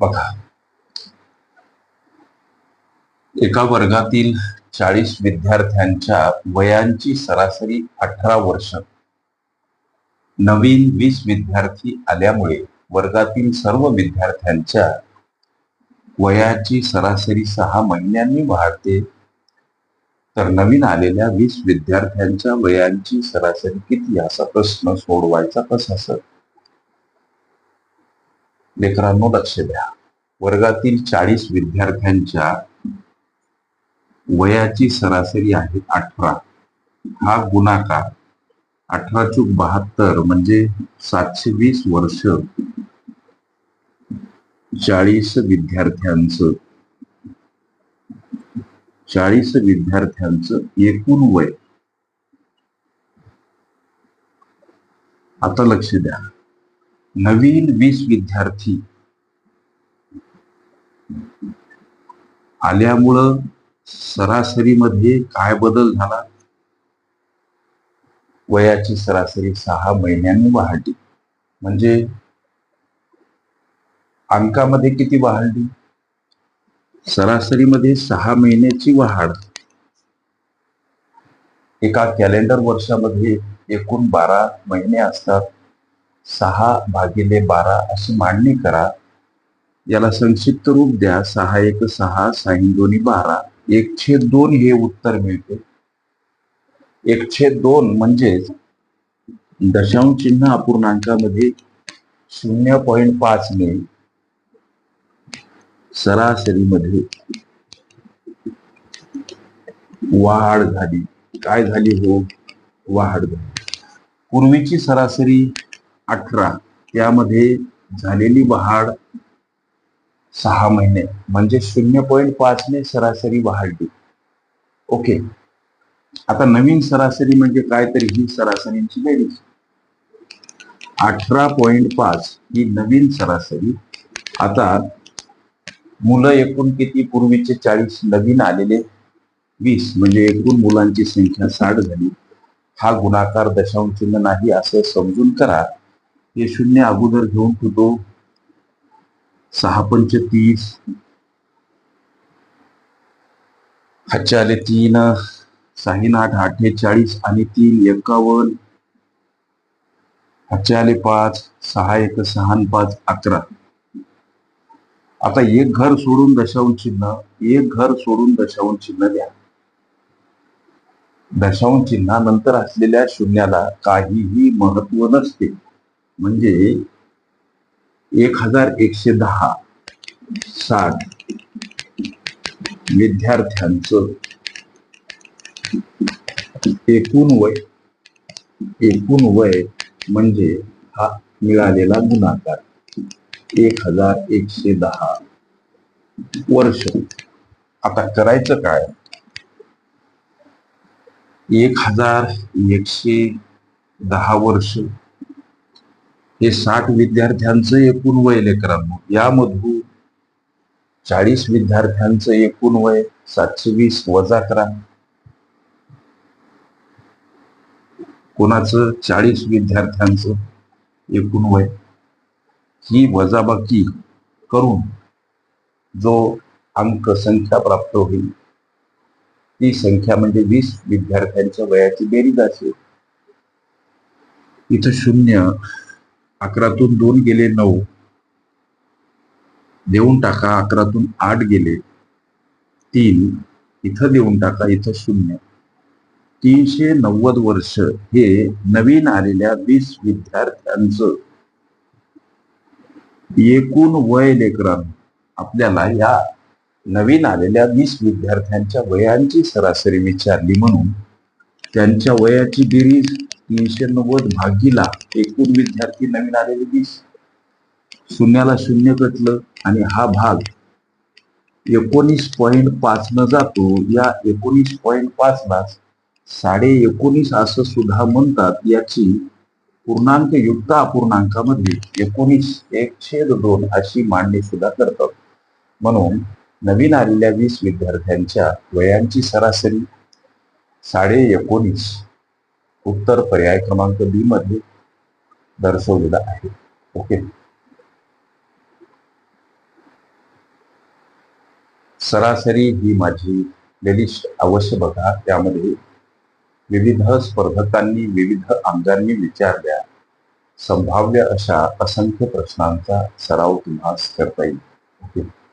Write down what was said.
बघा. एका वर्गातील चाळीस विद्यार्थ्यांच्या वयांची सरासरी अठरा वर्ष. नवीन वीस विद्यार्थी आल्यामुळे वर्गातील सर्व विद्यार्थ्यांच्या वयाची सरासरी सहा महिन्यांनी वाढते. तर नवीन आलेल्या वीस विद्यार्थ्यांच्या वयांची सरासरी किती? असा प्रश्न सोडवायचा कसा सर? लेकरांनो लक्ष द्या. वर्गातील चाळीस विद्यार्थ्यांच्या वयाची सरासरी आहे अठरा. हा गुणाकार अठरा चूक बहात्तर म्हणजे सातशे वीस वर्ष चाळीस विद्यार्थ्यांचं. चाळीस विद्यार्थ्यांचं एकूण वय. आता लक्ष द्या. नवीन वीस विद्यार्थी आल्यामुळं सरासरीमध्ये काय बदल झाला? वयाची सरासरी सहा महिन्यांनी वाढली. म्हणजे अंकामध्ये किती वाढली? सरासरीमध्ये सहा महिन्याची वाढ. एका कॅलेंडर वर्षामध्ये एकूण बारा महिने असतात. सहा भागिले बारा अशी मांडणी करा. याला संक्षिप्त रूप द्या. सहा एक सहा साईन दोन्ही बारा. एक छेद दोन हे उत्तर मिळते. एक छेद दोन म्हणजेच दशांश चिन्ह अपूर्णांकामध्ये शून्य पॉईंट पाच ने सरासरीमध्ये वाढ झाली. काय झाली हो? वाढ झाली. पूर्वीची सरासरी अठरा. त्यामध्ये झालेली वाढ सहा महिने. म्हणजे शून्य पॉईंट पाचने सरासरी वाढली. ओके. आता नवीन सरासरी म्हणजे काय तर ही सरासरींची बेरीज. अठरा पॉईंट पाच ही नवीन सरासरी. आता मुलं एकूण किती? पूर्वीचे चाळीस नवीन आलेले. वीस म्हणजे एकूण मुलांची संख्या साठ झाली. हा गुणाकार दशांश चिन्ह नाही असं समजून करा. हे शून्य अगोदर घेऊन ठेवतो सहा पंच तीस. हातचे आले तीन साहीन आठ अठ्ठेचाळीस आणि तीन एकावन्न. हातचे आले पाच सहा एक सहा पाच अकरा. आता एक घर सोडून दशांश चिन्ह एक घर सोडून दशांश चिन्ह द्या. दशांश चिन्हानंतर असलेल्या शून्याला काहीही महत्त्व नसते. म्हणजे एक हजार एकशे दहा साठ विद्यार्थ्यांचं एकूण वय एकूण वय म्हणजे हा मिळालेला गुणाकार. एक हजार एकशे दहा वर्ष. आता करायचं काय? एक हजार एकशे दहा वर्ष हे साठ विद्यार्थ्यांचं एकूण वय लेकरांनो. यामधून चाळीस विद्यार्थ्यांचं एकूण वय सातशे वीस वजा करा. कोणाचं? चाळीस विद्यार्थ्यांचं एकूण वय. ही वजाबाकी करून जो अंक संख्या प्राप्त होईल ती संख्या म्हणजे वीस विद्यार्थ्यांच्या वयाची बेरीज असेल. इथं शून्य अकरातून दोन गेले नऊ. देऊन टाका अकरातून आठ गेले. तीन इथं देऊन टाका इथं शून्य. तीनशे नव्वद वर्ष हे नवीन आलेल्या वीस विद्यार्थ्यांचं. एकूण वय लेकरांनो आपल्याला या नवीन आलेल्या वीस विद्यार्थ्यांच्या वयांची सरासरी विचारली म्हणून त्यांच्या वयाची बेरीज तीनशे नव्वद भागीला एकूण विद्यार्थी नवीन आलेले वीस शून्याला शून्य कटलं आणि हा भाग एकोणीस पॉईंट पाच न जातो या एकोणीस पॉईंट पाच ला साडे एकोणीस असं सुद्धा म्हणतात याची पूर्णांक युक्त अपूर्णांकामध्ये एकोणीस एक छेद दोन अशी मांडणी सुद्धा करतात. म्हणून नवीन आलेल्या वीस विद्यार्थ्यांच्या वयांची सरासरी साडे एकोणीस उत्तर पर्याय क्रमांक बी मध्ये दर्शवलेला आहे. ओके सरासरी ही माझी प्लेलिस्ट अवश्य बघा. त्यामध्ये विविध स्पर्धकांनी विविध आमदारांनी विचारल्या. संभाव्य अशा असंख्य प्रश्नांचा सराव तुम्हाला करता येईल. ओके